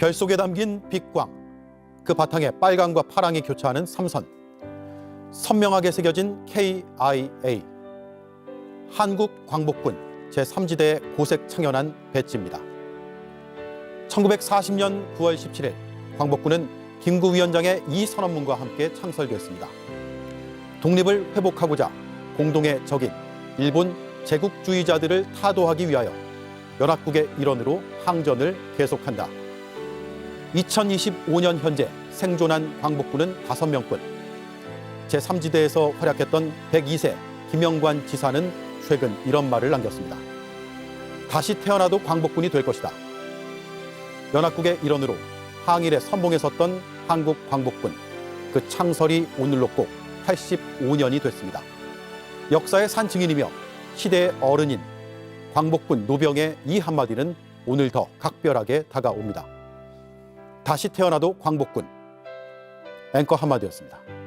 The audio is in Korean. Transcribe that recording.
별 속에 담긴 빛광, 그 바탕에 빨강과 파랑이 교차하는 삼선, 선명하게 새겨진 KIA, 한국 광복군 제3지대의 고색 창연한 배지입니다. 1940년 9월 17일 광복군은 김구 위원장의 이 선언문과 함께 창설되었습니다. 독립을 회복하고자 공동의 적인 일본 제국주의자들을 타도하기 위하여 연합국의 일원으로 항전을 계속한다. 2025년 현재 생존한 광복군은 5명뿐. 제3지대에서 활약했던 102세 김영관 지사는 최근 이런 말을 남겼습니다. 다시 태어나도 광복군이 될 것이다. 연합국의 일원으로 항일에 선봉에 섰던 한국 광복군 그 창설이 오늘로 꼭 85년이 됐습니다. 역사의 산 증인이며 시대의 어른인 광복군 노병의 이 한마디는 오늘 더 각별하게 다가옵니다. 다시 태어나도 광복군 앵커 한마디였습니다.